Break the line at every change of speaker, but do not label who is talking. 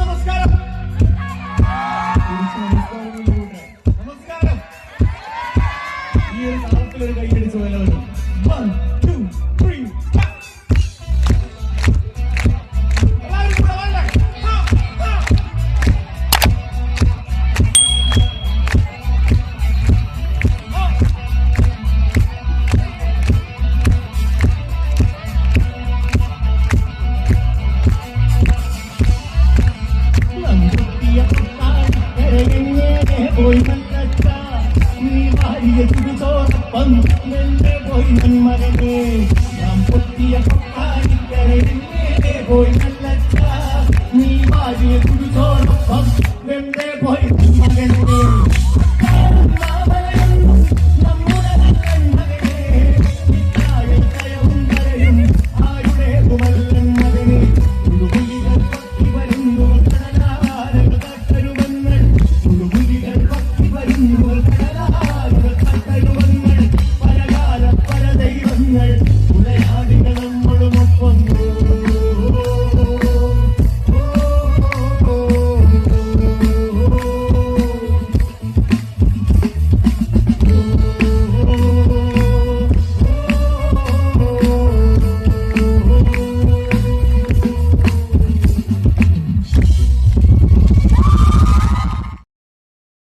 നമസ്കാരം. നമസ്കാരം. ഈ ഒരു കാലത്തിൽ ഒരു കൈയടിച്ചു പോയാലും മരമേ നാം പൊത്തിയ പത്താരിക്കരേ പോയി നല്ല നീ വാരിയ കുരുസോടൊപ്പം വെണ്ടേ പോയി മകനെ